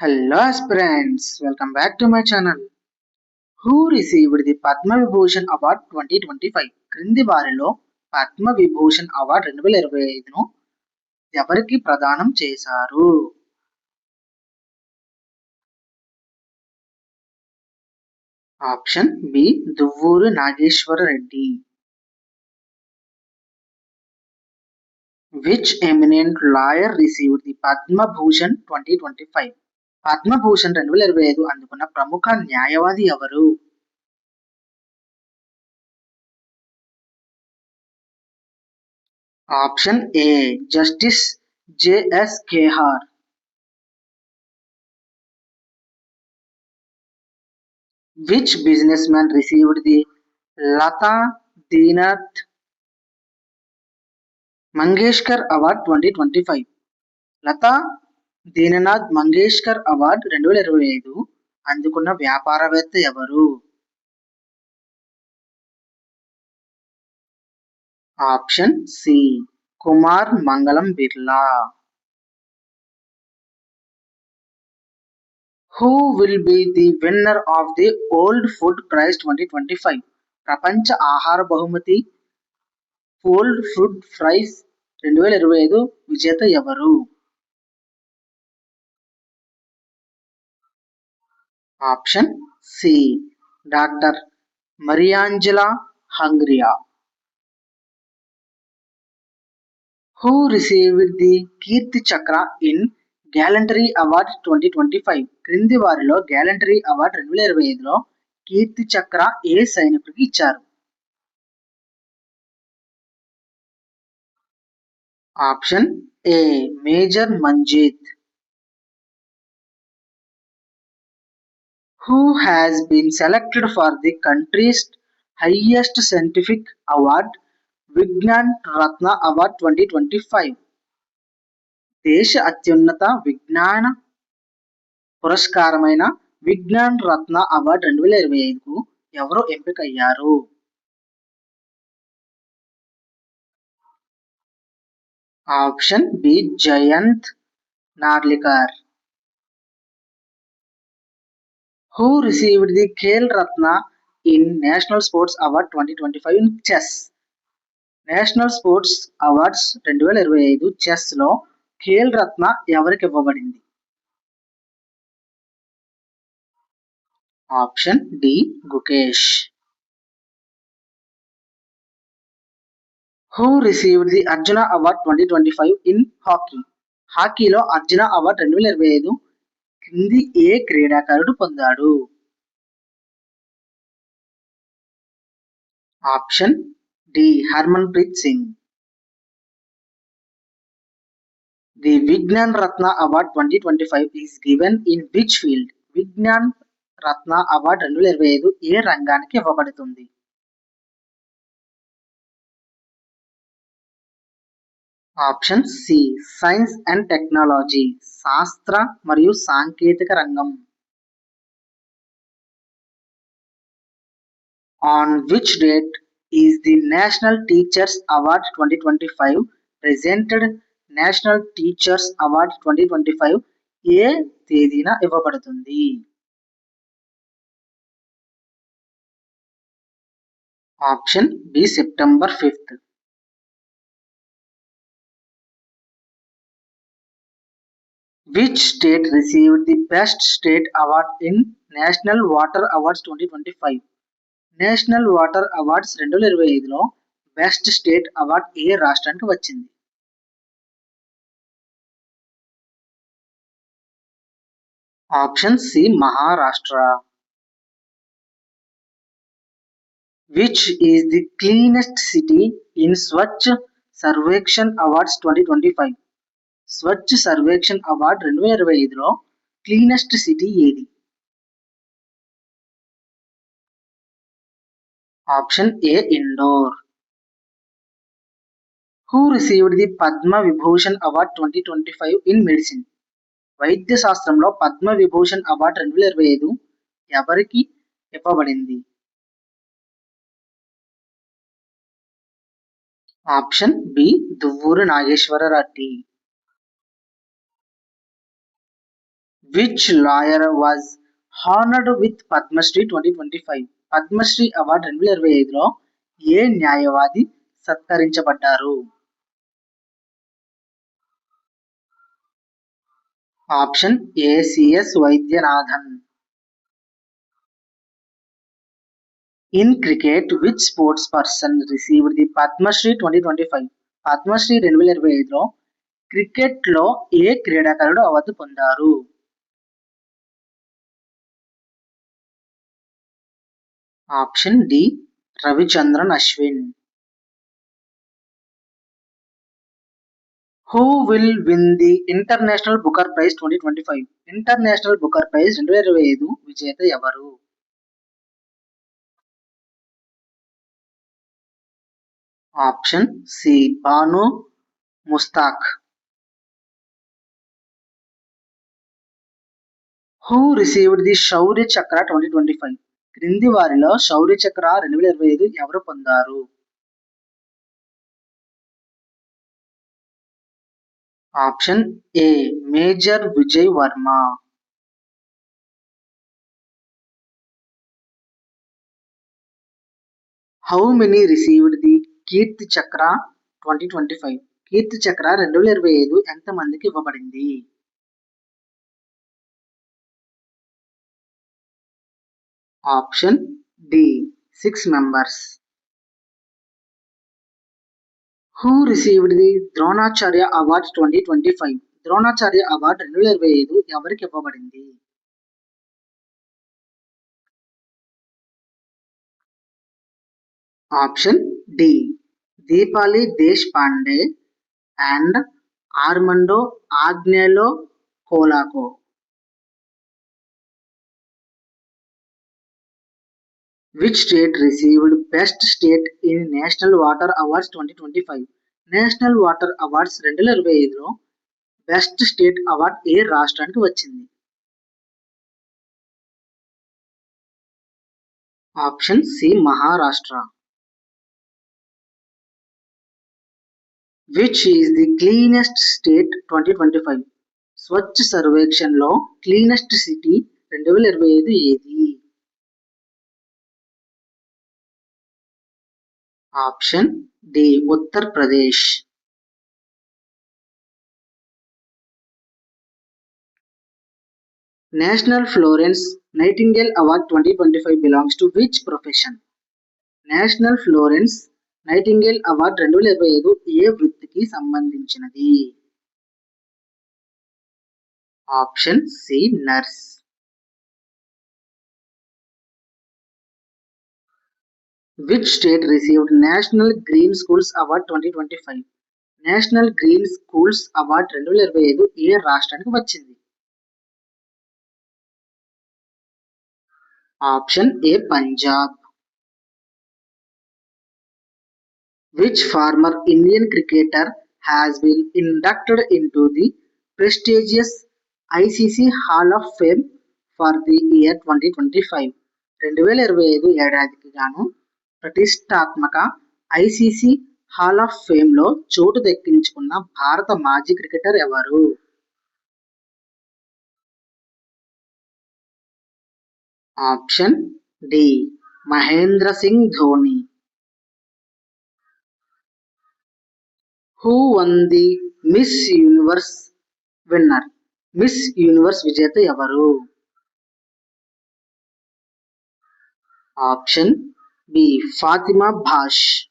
Hello friends welcome back to my channel who received the Padma Vibhushan award twenty twenty five క్రింది వారిలో Padma Vibhushan award రెండు వేల ఇరవై ఐదును ఎవరికి ప్రదానం చేశారు? Option B Duvvuru Nageswara Reddy which eminent lawyer received the Padma Bhushan twenty twenty five Padma Bhushan రెండు వేల ఇరవై ఐదు అందుకున్న ప్రముఖ న్యాయవాది ఎవరు? Option A justice J S Khehar. Which business man received the Lata Dinanath Mangeshkar award twenty twenty five? Lata Dinanath Mangeshkar award రెండు వేల ఇరవై ఐదు. అందుకున్న వ్యాపారవేత్త ఎవరు? Option C Kumar Mangalam Birla. Who will be the winner of the world food prize twenty twenty five. ప్రపంచ ఆహార బహుమతి ఓల్డ్ ఫుడ్ ప్రైజ్ రెండు వేల ఇరవై ఐదు. విజేత ఎవరు? Option C. Doctor Mariangela Hungria. Who received the Kirti Chakra in gallantry award twenty twenty five. క్రింది వారిలో గ్యాలంటరీ అవార్డ్ రెండు వేల ఇరవై ఐదులో కీర్తి చక్ర ఏ సైనికుడికి ఇచ్చారు? Option A. Major Manjeet. Who has been selected for the country's highest scientific award Vigyan Ratna award twenty twenty five దేశ అత్యున్నత విజ్ఞాన పురస్కారమైన విజ్ఞాన్ రత్న అవార్డ్ రెండు వేల ఇరవై ఐదుకు ఎవరు ఎంపికయ్యారు? Option B Jayant Narlikar. Who received the Khel Ratna in National Sports Award 2025 in chess national sports awards రెండు వేల ఇరవై ఐదు చెస్లో ఖేల్ రత్న ఎవరికి ఇవ్వబడింది? Option D Gukesh who received the Arjuna award twenty twenty five in hockey హాకీలో Arjuna award రెండు వేల ఇరవై ఐదు కింది ఏ క్రీడాకారుడు పొందాడు? Option D. Harmanpreet Singh. The Vigyan Ratna award twenty twenty five is given in which field? Vigyan Ratna award రెండు వేల ఇరవై ఐదు ఏ రంగానికి ఇవ్వబడుతుంది? Option C. Science and technology. శాస్త్ర మరియు సాంకేతిక రంగం. On which date is the national teachers award twenty twenty five presented national teachers award twenty twenty five ఏ తేదీన ఇవ్వబడుతుంది? Option B September fifth which state receive the best state award in national water awards twenty twenty five national water awards రెండు వేల ఇరవై ఐదులో best state award ఏ రాష్ట్రానికి వచ్చింది? Option C Maharashtra which is the cleanest city in Swachh Survekshan awards twenty twenty five Swachh Survekshan award రెండు వేల ఇరవై ఐదులో క్లీనెస్ట్ సిటీ ఏది? Option A Indore. Who received the Padma Vibhushan award twenty twenty five in medicine? వైద్య శాస్త్రంలో Padma Vibhushan award రెండు వేల ఇరవై ఐదు ఎవరికి ఇవ్వబడింది? Option B Duvvuru Nageswara Reddy which lawyer was honoured with Padma Shri twenty twenty five Padma Shri award రెండు వేల ఇరవై ఐదులో ఏ న్యాయవాది సత్కరించబడ్డారు? Option A C S Vaidyanathan in cricket which sports person received the Padma Shri twenty twenty five Padma Shri రెండు వేల ఇరవై ఐదులో క్రికెట్లో ఏ క్రీడాకారుడు అవార్డు పొందారు? Option D Ravichandran Ashwin. Who will win the international Booker prize twenty twenty five international Booker prize రెండు వేల ఇరవై ఐదు విజేత ఎవరు? Option C Banu Mushtaq who received the Shaurya Chakra twenty twenty five క్రింది వారిలో శౌర్య చక్ర రెండు వేల ఇరవై ఐదు ఎవరు పొందారు? Option A major Vijay Varma. How many received the Kirti Chakra twenty twenty five Kirti Chakra రెండు వేల ఇరవై ఐదు ఎంత మందికి ఇవ్వబడింది? Option D. Six members. Who received the Dronacharya award twenty twenty five. Dronacharya award రెండు వేల ఇరవై ఐదు ఎవరికి ఇవ్వబడింది? Option D. Deepali Deshpande and Armando Agnelo Colaco. Which state received best state in national water awards twenty twenty five national water awards రెండు వేల ఇరవై ఐదులో బెస్ట్ స్టేట్ అవార్డ్ ఏ రాష్ట్రానికి వచ్చింది? Option C Maharashtra which is the cleanest state twenty twenty five Swachh సర్వేక్షణలో cleanest city రెండు వేల ఇరవై ఐదు ఏది? Option D Uttar Pradesh. National Florence Nightingale award twenty twenty five belongs to which profession? National Florence Nightingale award రెండు వేల ఇరవై ఐదు ఏ వృత్తికి సంబంధించినది? Option C nurse. Which state received national green schools award twenty twenty five national green schools award రెండు వేల ఇరవై ఐదు ఏ రాష్ట్రానికి వచ్చింది? Option A Punjab which former Indian cricketer has been inducted into the prestigious ICC hall of fame for the year twenty twenty five రెండు వేల ఇరవై ఐదు ఏడాదికి గాను ప్రతిష్టాత్మక ఐసీసీ హాల్ ఆఫ్ ఫేమ్లో చోటు దక్కించుకున్న భారత మాజీ క్రికెటర్ ఎవరు? Option D Mahendra Singh Dhoni. Who won the miss universe winner miss universe విజేత ఎవరు? Option B. Fatima Bash